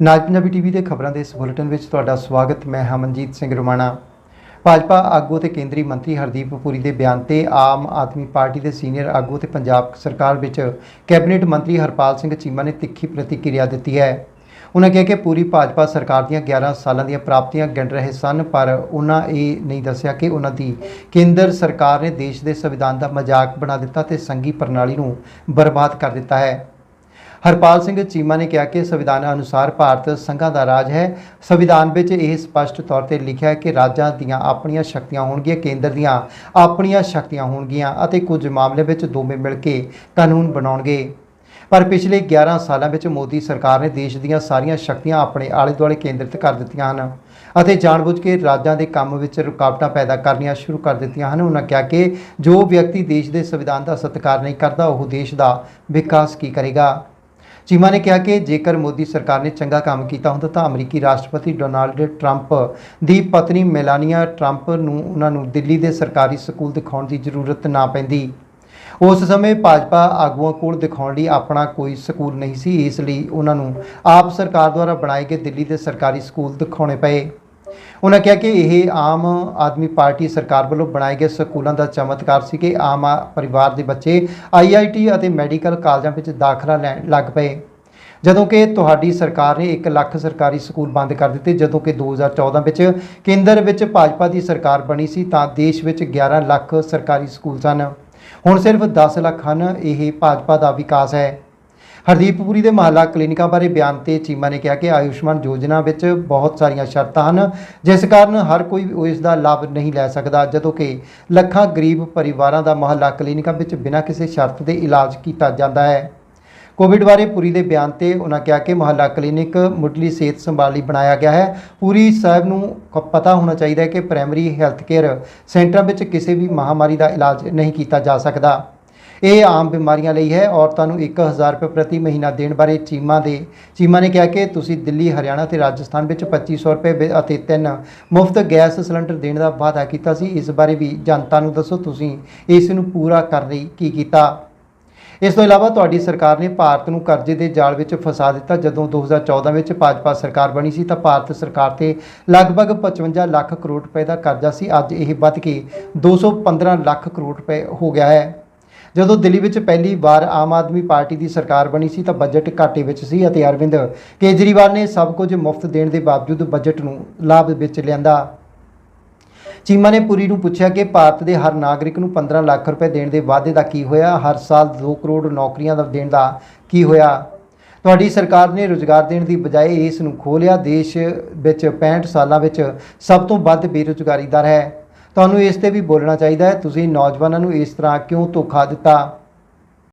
ਨਾਜ Punjabi TV ਦੇ ਖਬਰਾਂ ਦੇ ਇਸ ਬੁਲੇਟਿਨ ਵਿੱਚ ਤੁਹਾਡਾ ਸਵਾਗਤ, ਮੈਂ ਹਮਨਜੀਤ ਸਿੰਘ ਰੋਮਾਣਾ। ਭਾਜਪਾ ਆਗੂ ਤੇ ਕੇਂਦਰੀ ਮੰਤਰੀ ਹਰਦੀਪ ਪੁਰੀ ਦੇ ਬਿਆਨ ਤੇ ਆਮ ਆਦਮੀ ਪਾਰਟੀ ਦੇ ਸੀਨੀਅਰ ਆਗੂ ਤੇ ਪੰਜਾਬ ਸਰਕਾਰ ਵਿੱਚ ਕੈਬਨਿਟ ਮੰਤਰੀ ਹਰਪਾਲ ਸਿੰਘ ਚੀਮਾ ਨੇ ਤਿੱਖੀ ਪ੍ਰਤੀਕਿਰਿਆ ਦਿੱਤੀ ਹੈ। ਉਹਨਾਂ ਕਿਹਾ ਕਿ ਪੂਰੀ ਭਾਜਪਾ ਸਰਕਾਰ ਦੀਆਂ 11 ਸਾਲਾਂ ਦੀਆਂ ਪ੍ਰਾਪਤੀਆਂ ਗਿਣ ਰਹੇ ਸਨ, ਪਰ ਉਹਨਾਂ ਇਹ ਨਹੀਂ ਦੱਸਿਆ ਕਿ ਉਹਨਾਂ ਦੀ ਕੇਂਦਰ ਸਰਕਾਰ ਨੇ ਦੇਸ਼ ਦੇ ਸੰਵਿਧਾਨ ਦਾ ਮਜ਼ਾਕ ਬਣਾ ਦਿੱਤਾ ਤੇ ਸੰਘੀ ਪ੍ਰਣਾਲੀ ਨੂੰ ਬਰਬਾਦ ਕਰ ਦਿੱਤਾ ਹੈ। ਹਰਪਾਲ ਸਿੰਘ ਚੀਮਾ ਨੇ ਕਿਹਾ ਕਿ ਸੰਵਿਧਾਨ ਅਨੁਸਾਰ ਭਾਰਤ ਸੰਘਾਂ ਦਾ ਰਾਜ ਹੈ। ਸੰਵਿਧਾਨ ਵਿੱਚ ਇਹ ਸਪਸ਼ਟ ਤੌਰ ਤੇ ਲਿਖਿਆ ਹੈ ਕਿ ਰਾਜਾਂ ਦੀਆਂ ਆਪਣੀਆਂ ਸ਼ਕਤੀਆਂ ਹੋਣਗੀਆਂ, ਕੇਂਦਰ ਦੀਆਂ ਆਪਣੀਆਂ ਸ਼ਕਤੀਆਂ ਹੋਣਗੀਆਂ ਅਤੇ ਕੁਝ ਮਾਮਲੇ ਵਿੱਚ ਦੋਵੇਂ ਮਿਲ ਕੇ ਕਾਨੂੰਨ ਬਣਾਉਣਗੇ। ਪਰ ਪਿਛਲੇ 11 ਸਾਲਾਂ ਵਿੱਚ ਮੋਦੀ ਸਰਕਾਰ ਨੇ ਦੇਸ਼ ਦੀਆਂ ਸਾਰੀਆਂ ਸ਼ਕਤੀਆਂ ਆਪਣੇ ਆਲੇ ਦੁਆਲੇ ਕੇਂਦਰਿਤ ਕਰ ਦਿੱਤੀਆਂ ਹਨ ਅਤੇ ਜਾਣਬੁੱਝ ਕੇ ਰਾਜਾਂ ਦੇ ਕੰਮ ਵਿੱਚ ਰੁਕਾਵਟਾਂ ਪੈਦਾ ਕਰਨੀਆਂ ਸ਼ੁਰੂ ਕਰ ਦਿੱਤੀਆਂ ਹਨ। ਉਹਨਾਂ ਕਿਹਾ ਕਿ ਜੋ ਵਿਅਕਤੀ ਦੇਸ਼ ਦੇ ਸੰਵਿਧਾਨ ਦਾ ਸਤਿਕਾਰ ਨਹੀਂ ਕਰਦਾ, ਉਹ ਦੇਸ਼ ਦਾ ਵਿਕਾਸ ਕੀ ਕਰੇਗਾ। ਚੀਮਾ ਨੇ ਕਿਹਾ ਕਿ ਜੇਕਰ ਮੋਦੀ ਸਰਕਾਰ ਨੇ ਚੰਗਾ ਕੰਮ ਕੀਤਾ ਹੁੰਦਾ ਤਾਂ ਅਮਰੀਕੀ ਰਾਸ਼ਟਰਪਤੀ ਡੋਨਾਲਡ ਟਰੰਪ ਦੀ ਪਤਨੀ ਮੈਲਾਨੀਆ ਟਰੰਪ ਨੂੰ ਉਹਨਾਂ ਨੂੰ ਦਿੱਲੀ ਦੇ ਸਰਕਾਰੀ ਸਕੂਲ ਦਿਖਾਉਣ ਦੀ ਜ਼ਰੂਰਤ ਨਾ ਪੈਂਦੀ। ਉਸ ਸਮੇਂ ਭਾਜਪਾ ਆਗੂਆਂ ਕੋਲ ਦਿਖਾਉਣ ਲਈ ਆਪਣਾ ਕੋਈ ਸਕੂਲ ਨਹੀਂ ਸੀ, ਇਸ ਲਈ ਉਹਨਾਂ ਨੂੰ ਆਪ ਸਰਕਾਰ ਦੁਆਰਾ ਬਣਾਏ ਗਏ ਦਿੱਲੀ ਦੇ ਸਰਕਾਰੀ ਸਕੂਲ ਦਿਖਾਉਣੇ ਪਏ। ਉਹਨਾਂ ਕਿਹਾ ਕਿ ਇਹ ਆਮ ਆਦਮੀ ਪਾਰਟੀ ਸਰਕਾਰ ਵੱਲੋਂ ਬਣਾਏ ਗਏ ਸਕੂਲਾਂ ਦਾ ਚਮਤਕਾਰ ਸੀ ਕਿ ਆਮ ਆ- ਪਰਿਵਾਰ ਦੇ ਬੱਚੇ ਆਈਆਈਟੀ ਅਤੇ ਮੈਡੀਕਲ ਕਾਲਜਾਂ ਵਿੱਚ ਦਾਖਲਾ ਲੈਣ ਲੱਗ ਪਏ। ਜਦੋਂ ਕਿ ਤੁਹਾਡੀ ਸਰਕਾਰ ਨੇ 1 ਲੱਖ ਸਰਕਾਰੀ ਸਕੂਲ ਬੰਦ ਕਰ ਦਿੱਤੇ, ਜਦੋਂ ਕਿ 2014 ਵਿੱਚ ਕੇਂਦਰ ਵਿੱਚ ਭਾਜਪਾ ਦੀ ਸਰਕਾਰ ਬਣੀ ਸੀ ਤਾਂ ਦੇਸ਼ ਵਿੱਚ 11 ਲੱਖ ਸਰਕਾਰੀ ਸਕੂਲ ਸਨ। ਹੁਣ ਸਿਰਫ 10 ਲੱਖ ਹਨ, ਇਹ ਭਾਜਪਾ ਦਾ ਵਿਕਾਸ ਹੈ। ਹਰਦੀਪ ਪੁਰੀ ਦੇ ਮਹੱਲਾ ਕਲੀਨਿਕਾਂ ਬਾਰੇ ਬਿਆਨ ਤੇ ਚੀਮਾ ਨੇ ਕਿਹਾ ਕਿ ਆਯੁਸ਼ਮਾਨ ਯੋਜਨਾ ਵਿੱਚ ਬਹੁਤ ਸਾਰੀਆਂ ਸ਼ਰਤਾਂ ਹਨ, ਜਿਸ ਕਾਰਨ ਹਰ ਕੋਈ ਇਸ ਦਾ ਲਾਭ ਨਹੀਂ ਲੈ ਸਕਦਾ, ਜਦੋਂ ਕਿ ਲੱਖਾਂ ਗਰੀਬ ਪਰਿਵਾਰਾਂ ਦਾ ਮਹੱਲਾ ਕਲੀਨਿਕਾਂ ਵਿੱਚ ਬਿਨਾਂ ਕਿਸੇ ਸ਼ਰਤ ਦੇ ਇਲਾਜ ਕੀਤਾ ਜਾਂਦਾ ਹੈ। ਕੋਵਿਡ ਬਾਰੇ ਪੁਰੀ ਦੇ ਬਿਆਨ ਤੇ ਉਹਨਾਂ ਕਿਹਾ ਕਿ ਮਹੱਲਾ ਕਲੀਨਿਕ ਮੁੱਢਲੀ ਸਿਹਤ ਸੰਭਾਲ ਲਈ ਬਣਾਇਆ ਗਿਆ ਹੈ। ਪੂਰੀ ਸਾਹਿਬ ਨੂੰ ਪਤਾ ਹੋਣਾ ਚਾਹੀਦਾ ਹੈ ਕਿ ਪ੍ਰਾਇਮਰੀ ਹੈਲਥ ਕੇਅਰ ਸੈਂਟਰਾਂ ਵਿੱਚ ਕਿਸੇ ਵੀ ਮਹਾਮਾਰੀ ਦਾ ਇਲਾਜ ਨਹੀਂ ਕੀਤਾ ਜਾ ਸਕਦਾ। ਇਹ ਆਮ ਬਿਮਾਰੀਆਂ ਲਈ ਹੈ। ਔਰਤਾਂ ਨੂੰ 1000 ਰੁਪਏ ਪ੍ਰਤੀ ਮਹੀਨਾ ਦੇਣ ਬਾਰੇ ਚੀਮਾ ਦੇ ਚੀਮਾ ਨੇ ਕਿਹਾ ਕਿ ਤੁਸੀਂ ਦਿੱਲੀ, ਹਰਿਆਣਾ ਤੇ ਰਾਜਸਥਾਨ ਵਿੱਚ 2500 ਰੁਪਏ ਵਿ- ਅਤੇ ਤਿੰਨ ਮੁਫਤ ਗੈਸ ਸਿਲੰਡਰ ਦੇਣ ਦਾ ਵਾਅਦਾ ਕੀਤਾ ਸੀ। ਇਸ ਬਾਰੇ ਵੀ ਜਨਤਾ ਨੂੰ ਦੱਸੋ ਤੁਸੀਂ ਇਸ ਨੂੰ ਪੂਰਾ ਕਰਨ ਲਈ ਕੀ ਕੀਤਾ। ਇਸ ਤੋਂ ਇਲਾਵਾ ਤੁਹਾਡੀ ਸਰਕਾਰ ਨੇ ਭਾਰਤ ਨੂੰ ਕਰਜ਼ੇ ਦੇ ਜਾਲ ਵਿੱਚ ਫਸਾ ਦਿੱਤਾ। ਜਦੋਂ 2014 ਵਿੱਚ ਭਾਜਪਾ ਸਰਕਾਰ ਬਣੀ ਸੀ ਤਾਂ ਭਾਰਤ ਸਰਕਾਰ ਤੇ ਲਗਭਗ 55 ਲੱਖ ਕਰੋੜ ਰੁਪਏ ਦਾ ਕਰਜ਼ਾ ਸੀ। ਅੱਜ ਇਹ ਵੱਧ ਕੇ 215 ਲੱਖ ਕਰੋੜ ਰੁਪਏ ਹੋ ਗਿਆ ਹੈ। ਜਦੋਂ ਦਿੱਲੀ ਵਿੱਚ ਪਹਿਲੀ ਵਾਰ ਆਮ ਆਦਮੀ ਪਾਰਟੀ ਦੀ ਸਰਕਾਰ ਬਣੀ ਸੀ ਤਾਂ ਬਜਟ ਘਾਟੇ ਵਿੱਚ ਸੀ ਅਤੇ ਅਰਵਿੰਦ ਕੇਜਰੀਵਾਲ ਨੇ ਸਭ ਕੁਝ ਮੁਫਤ ਦੇਣ ਦੇ ਬਾਵਜੂਦ ਬਜਟ ਨੂੰ ਲਾਭ ਵਿੱਚ ਲਿਆਂਦਾ। ਚੀਮਾ ਨੇ ਪੁਰੀ ਨੂੰ ਪੁੱਛਿਆ ਕਿ ਭਾਰਤ ਦੇ ਹਰ ਨਾਗਰਿਕ ਨੂੰ 15 ਲੱਖ ਰੁਪਏ ਦੇਣ ਦੇ ਵਾਅਦੇ ਦਾ ਕੀ ਹੋਇਆ? ਹਰ ਸਾਲ 2 ਕਰੋੜ ਨੌਕਰੀਆਂ ਦਾ ਦੇਣ ਦਾ ਕੀ ਹੋਇਆ? ਤੁਹਾਡੀ ਸਰਕਾਰ ਨੇ ਰੁਜ਼ਗਾਰ ਦੇਣ ਦੀ ਬਜਾਏ ਇਸ ਨੂੰ ਖੋਲਿਆ ਦੇਸ਼ ਵਿੱਚ 65 ਸਾਲਾਂ ਵਿੱਚ ਸਭ ਤੋਂ ਵੱਧ ਬੇਰੁਜ਼ਗਾਰੀ ਦਰ ਹੈ। ਤੁਹਾਨੂੰ ਇਸ ਤੇ ਵੀ ਬੋਲਣਾ ਚਾਹੀਦਾ ਹੈ। ਤੁਸੀਂ ਨੌਜਵਾਨਾਂ ਨੂੰ ਇਸ ਤਰ੍ਹਾਂ ਕਿਉਂ ਧੋਖਾ ਦਿੱਤਾ?